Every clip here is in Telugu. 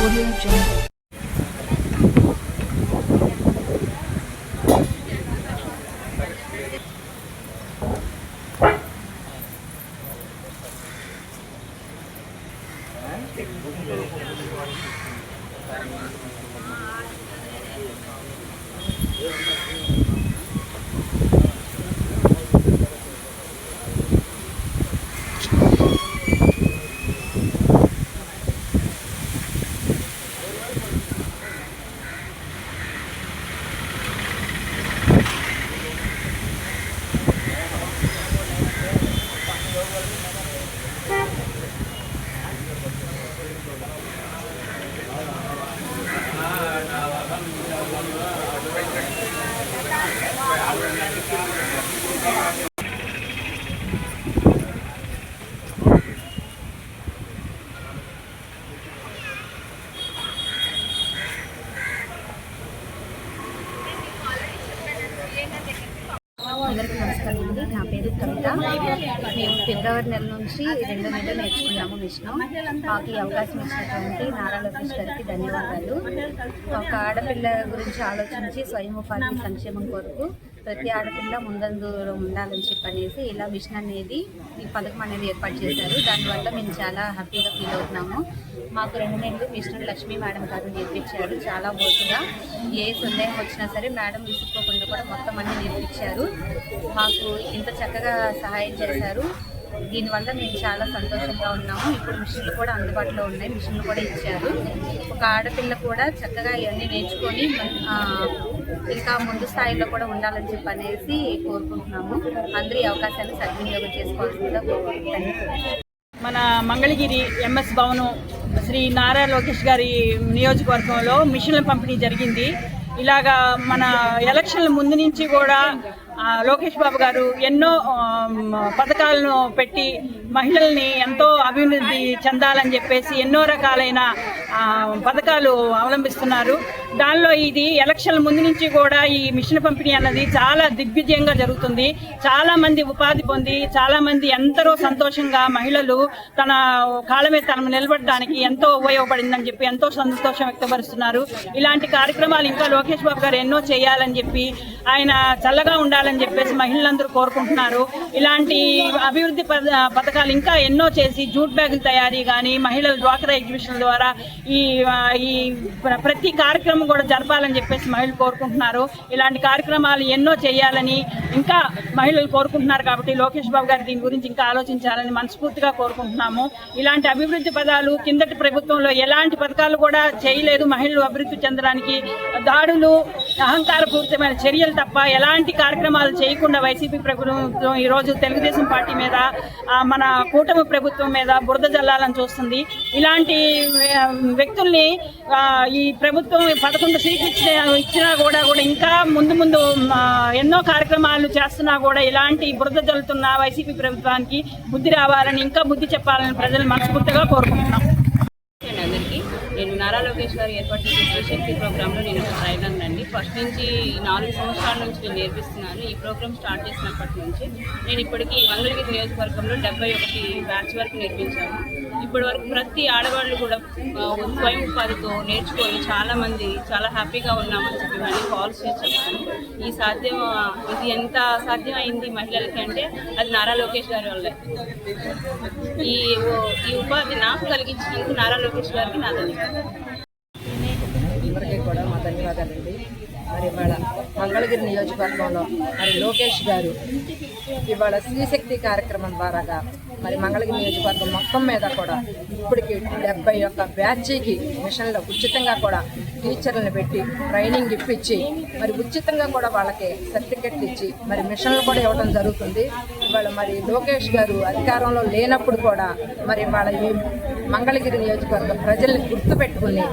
Audio Jungle. పేరు మేము ఫిబ్రవరి నెల నుంచి రెండు నెలలు నేర్చుకున్నాము మిషన్. మాకు ఈ అవకాశం ఇచ్చినటువంటి నారా లోకేష్ గారికి ధన్యవాదాలు. ఒక ఆడపిల్ల గురించి ఆలోచించి స్వయం ఉపాధి సంక్షేమం కొరకు ప్రతి ఆడపిల్ల ముందందు ఉండాలని చెప్పి అనేసి ఇలా మిషన్ అనేది ఈ పథకం అనేది ఏర్పాటు చేశారు. దానివల్ల మేము చాలా హ్యాపీగా ఫీల్ అవుతున్నాము. మాకు రెండు నెలలు మిషన్ లక్ష్మీ మేడం గారు నేర్పించారు. చాలా ఓటుగా ఏ సందేహం వచ్చినా సరే మేడం విసుక్కోకుండా కూడా మొత్తం అన్ని నేర్పించారు. మాకు ఇంత చక్కగా సహాయం చేశారు. దీనివల్ల మేము చాలా సంతోషంగా ఉన్నాము. ఇప్పుడు మిషన్లు కూడా అందుబాటులో ఉన్నాయి. మిషన్లు కూడా ఇచ్చారు. ఒక ఆడపిల్ల కూడా చక్కగా ఇవన్నీ నేర్చుకొని ఇంకా ముందు స్థాయిలో కూడా ఉండాలని చెప్పి అనేసి కోరుకుంటున్నాము. అందరూ ఈ అవకాశాన్ని సద్వినియోగం చేసుకోవాల్సిందిగా కోరుకుంటున్నాను. మన మంగళగిరి ఎంఎస్ భవనం శ్రీ నారా లోకేష్ గారి నియోజకవర్గంలో మిషన్ల పంపిణీ జరిగింది. ఇలాగా మన ఎలక్షన్ల ముందు నుంచి కూడా లోకేష్ బాబు గారు ఎన్నో పథకాలను పెట్టి మహిళల్ని ఎంతో అభివృద్ధి చెందాలని చెప్పేసి ఎన్నో రకాలైన పథకాలు అవలంబిస్తున్నారు. దానిలో ఇది ఎలక్షన్ల ముందు నుంచి కూడా ఈ మిషన్ పంపిణీ అన్నది చాలా దిగ్విజయంగా జరుగుతుంది. చాలా మంది ఉపాధి పొంది చాలా మంది సంతోషంగా మహిళలు తన కాలమే తనను తన నిలబడడానికి ఎంతో ఉపయోగపడిందని చెప్పి ఎంతో సంతోషం వ్యక్తపరుస్తున్నారు. ఇలాంటి కార్యక్రమాలు ఇంకా లోకేష్ బాబు గారు ఎన్నో చేయాలని చెప్పి ఆయన చల్లగా ఉండాలని చెప్పేసి మహిళలందరూ కోరుకుంటున్నారు. ఇలాంటి అభివృద్ధి పథకాలు పథకాలు ఇంకా ఎన్నో చేసి జూట్ బ్యాగుల తయారీ కానీ మహిళల డ్వాక్రా ఎగ్జిబిషన్ ద్వారా ఈ ఈ ప్ర- ప్రతి కార్యక్రమం కూడా జరపాలని చెప్పేసి మహిళలు కోరుకుంటున్నారు. ఇలాంటి కార్యక్రమాలు ఎన్నో చేయాలని ఇంకా మహిళలు కోరుకుంటున్నారు కాబట్టి లోకేష్ బాబు గారు దీని గురించి ఇంకా ఆలోచించాలని మనస్ఫూర్తిగా కోరుకుంటున్నాము. ఇలాంటి అభివృద్ధి పదాలు కిందటి ప్రభుత్వంలో ఎలాంటి పథకాలు కూడా చేయలేదు. మహిళలు అభివృద్ధి చెందడానికి దాడులు అహంకారపూరితమైన చర్యలు తప్ప ఎలాంటి కార్యక్రమాలు చేయకుండా వైసీపీ ప్రభుత్వం ఈ రోజు తెలుగుదేశం పార్టీ మీద మన కూటమి ప్రభుత్వం మీద బురద జల్లాలని చూస్తుంది. ఇలాంటి వ్యక్తుల్ని ఈ ప్రభుత్వం పదకొండు సీట్లు ఇచ్చిన ఇచ్చినా కూడా కూడా ఇంకా ముందు ముందు ఎన్నో కార్యక్రమాలు చేస్తున్నా కూడా ఇలాంటి బురద జల్లుతున్న వైసీపీ ప్రభుత్వానికి బుద్ధి రావాలని ఇంకా బుద్ధి చెప్పాలని ప్రజలు మనస్ఫూర్తిగా కోరుకుంటున్నాం. నారా లోకేష్ గారు ఏర్పాటు చేసిన శక్తి ప్రోగ్రాంలో నేను ఒక ట్రైనర్ అండి ఫస్ట్ నుంచి నాలుగు సంవత్సరాల నుంచి నేను నేర్పిస్తున్నాను. ఈ ప్రోగ్రామ్ స్టార్ట్ చేసినప్పటి నుంచి నేను ఇప్పటికీ మంగళగిరి నియోజకవర్గంలో డెబ్బై ఒకటి బ్యాచ్ వరకు నేర్పించాను. ఇప్పటి వరకు ప్రతి ఆడవాళ్ళు కూడా స్వయం ఉపాధితో నేర్చుకొని చాలామంది చాలా హ్యాపీగా ఉన్నామని చెప్పి మళ్ళీ కాల్స్ చేస్తున్నాను ఈ సాధ్యం ఇది ఎంత సాధ్యం అయింది మహిళలకి అంటే అది నారా లోకేష్ గారి వల్లే. ఈ ఈ ఉపాధి నాకు కలిగించినందుకు నారా లోకేష్ గారికి నా ధన్యవాదాలు. మరి ఇవాళ మంగళగిరి నియోజకవర్గంలో మరి లోకేష్ గారు ఇవాళ స్త్రీశక్తి కార్యక్రమం ద్వారాగా మరి మంగళగిరి నియోజకవర్గం మొత్తం మీద కూడా ఇప్పటికి డెబ్బై ఒక్క బ్యాచీకి మిషన్లో ఉచితంగా కూడా టీచర్లను పెట్టి ట్రైనింగ్ ఇప్పించి మరి ఉచితంగా కూడా వాళ్ళకి సర్టిఫికెట్లు ఇచ్చి మరి మిషన్లు కూడా ఇవ్వడం జరుగుతుంది. ఇవాళ మరి లోకేష్ గారు అధికారంలో లేనప్పుడు కూడా మరి వాళ్ళ ఈ మంగళగిరి నియోజకవర్గం ప్రజల్ని గుర్తుపెట్టుకుని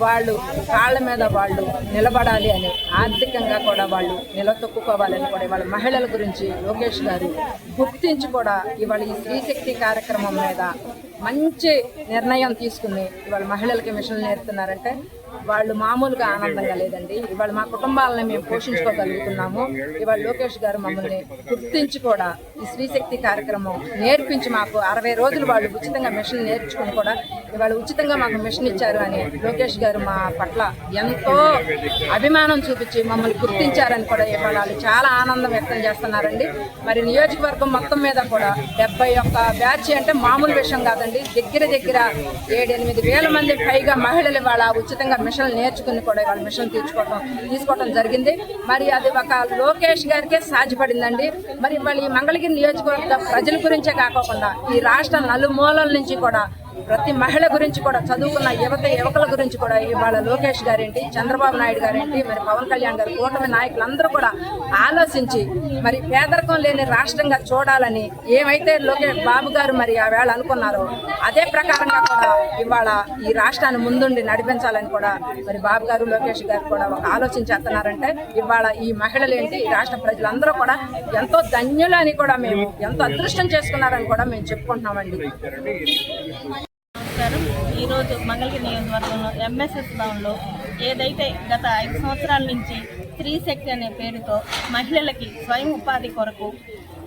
వాళ్ళు కాళ్ళ మీద వాళ్ళు నిలబడాలి అని ఆర్థికంగా కూడా వాళ్ళు నిలతొక్కుకోవాలని కూడా ఇవాళ మహిళల గురించి లోకేష్ గారు గుర్తించి కూడా ఇవాళ ఈ స్త్రీశక్తి కార్యక్రమం మీద మంచి నిర్ణయం తీసుకుని ఇవాళ మహిళలకి మిషన్లు నేర్పుతున్నారంటే వాళ్ళు మామూలుగా ఆనందంగా లేదండి. ఇవాళ మా కుటుంబాలను మేము పోషించుకోగలుగుతున్నాము. ఇవాళ లోకేష్ గారు మమ్మల్ని గుర్తించి కూడా ఈ స్త్రీశక్తి కార్యక్రమం నేర్పించి మాకు అరవై రోజులు వాళ్ళు ఉచితంగా మిషన్ నేర్చుకుని కూడా ఇవాళ ఉచితంగా మాకు మిషన్ ఇచ్చారు అని లోకేష్ గారు మా పట్ల ఎంతో అభిమానం చూపించి మమ్మల్ని గుర్తించారని కూడా ఇవాళ వాళ్ళు చాలా ఆనందం వ్యక్తం చేస్తున్నారండి. మరి నియోజకవర్గం మొత్తం మీద కూడా డెబ్బై ఒక్క బ్యాచ్ అంటే మామూలు విషయం కాదండి. దగ్గర దగ్గర ఏడెనిమిది వేల మంది పైగా మహిళలు ఇవాళ ఉచితంగా మిషన్లు నేర్చుకుని కూడా ఇవాళ మిషన్ తీసుకోవడం తీసుకోవడం జరిగింది. మరి అది ఒక లోకేష్ గారికే సాధ్యపడిందండి. మరి ఇవాళ ఈ మంగళగిరి నియోజకవర్గ ప్రజల గురించే కాకోకుండా ఈ రాష్ట్ర నలుమూలల నుంచి కూడా ప్రతి మహిళ గురించి కూడా చదువుకున్న యువత యువకుల గురించి కూడా ఇవాళ లోకేష్ గారేంటి చంద్రబాబు నాయుడు గారేంటి మరి పవన్ కళ్యాణ్ గారు కూటమి నాయకులందరూ కూడా ఆలోచించి మరి పేదరికం లేని రాష్ట్రంగా చూడాలని ఏమైతే లోకేష్ బాబు గారు మరి ఆ వేళ అనుకున్నారో అదే ప్రకారంగా కూడా ఇవాళ ఈ రాష్ట్రాన్ని ముందుండి నడిపించాలని కూడా మరి బాబు గారు లోకేష్ గారు కూడా ఒక ఆలోచన చేస్తున్నారంటే ఇవాళ ఈ మహిళలు ఏంటి ఈ రాష్ట్ర ప్రజలందరూ కూడా ఎంతో ధన్యులని కూడా మేము ఎంతో అదృష్టం చేసుకున్నారని కూడా మేము చెప్పుకుంటున్నామండి. నమస్కారం ఈరోజు మంగళగిరి నియోజకవర్గంలో ఎంఎస్ఎస్ భవన్లో ఏదైతే గత ఐదు సంవత్సరాల నుంచి స్త్రీ శక్తి అనే పేరుతో మహిళలకి స్వయం ఉపాధి కొరకు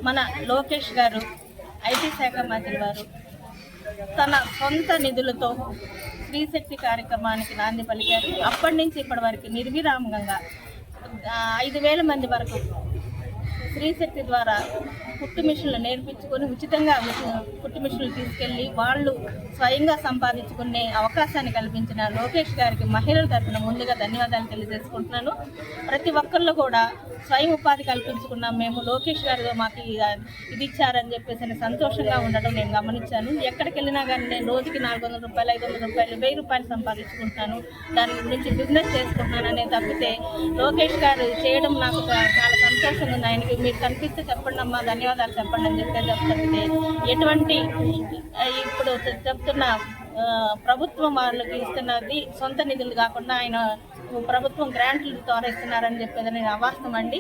మన లోకేష్ గారు ఐటీ శాఖ మంత్రి వారు తన సొంత నిధులతో స్త్రీ శక్తి కార్యక్రమానికి నాంది పలికారు. అప్పటి నుంచి ఇప్పటి వరకు నిర్విరామంగా ఐదు వేల మంది వరకు స్త్రీశక్తి ద్వారా కుట్టు మిషన్లు నేర్పించుకొని ఉచితంగా కుట్టు మిషన్లు తీసుకెళ్ళి వాళ్ళు స్వయంగా సంపాదించుకునే అవకాశాన్ని కల్పించిన లోకేష్ గారికి మహిళల తరఫున ముందుగా ధన్యవాదాలు తెలియజేసుకుంటున్నాను. ప్రతి ఒక్కళ్ళు కూడా స్వయం ఉపాధి కల్పించుకున్నాం మేము లోకేష్ గారు మాకు ఇది ఇచ్చారని చెప్పేసి సంతోషంగా ఉండడం నేను గమనించాను. ఎక్కడికి వెళ్ళినా కానీ నేను రోజుకి నాలుగు వందల రూపాయలు ఐదు వందల రూపాయలు వెయ్యి రూపాయలు సంపాదించుకుంటున్నాను. దాని గురించి బిజినెస్ చేసుకుంటున్నాను అనే తప్పితే లోకేష్ గారు చేయడం నాకు చాలా సంతోషంగా ఉంది. ఆయనకి మీరు కనిపిస్తే చెప్పండి అమ్మా ధన్యవాదాలు చెప్పండి అని చెప్పేసి చెప్తుంది ఎటువంటి ఇప్పుడు చెప్తున్న ప్రభుత్వం వాళ్ళకి ఇస్తున్నది సొంత నిధులు కాకుండా ఆయన ప్రభుత్వం గ్రాంట్లు ద్వారా ఇస్తున్నారని చెప్పేది నేను అవాస్తవం అండి.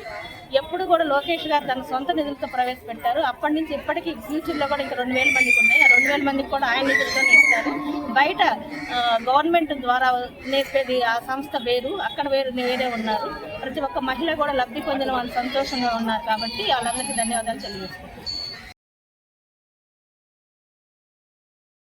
ఎప్పుడు కూడా లోకేష్ గారు తన సొంత నిధులతో ప్రవేశపెట్టారు. అప్పటి నుంచి ఇప్పటికీ ఫ్యూచర్లో కూడా ఇంకా రెండు వేల మందికి ఉన్నాయి. ఆ రెండు వేల మందికి కూడా ఆయన నిధులతోనే ఇస్తారు. బయట గవర్నమెంట్ ద్వారా నేర్పేది ఆ సంస్థ వేరు అక్కడ వేరు వేరే ఉన్నారు. ప్రతి ఒక్క మహిళ కూడా లబ్ధి పొందిన వాళ్ళు సంతోషంగా ఉన్నారు కాబట్టి వాళ్ళందరికీ ధన్యవాదాలు తెలియజేస్తున్నాను.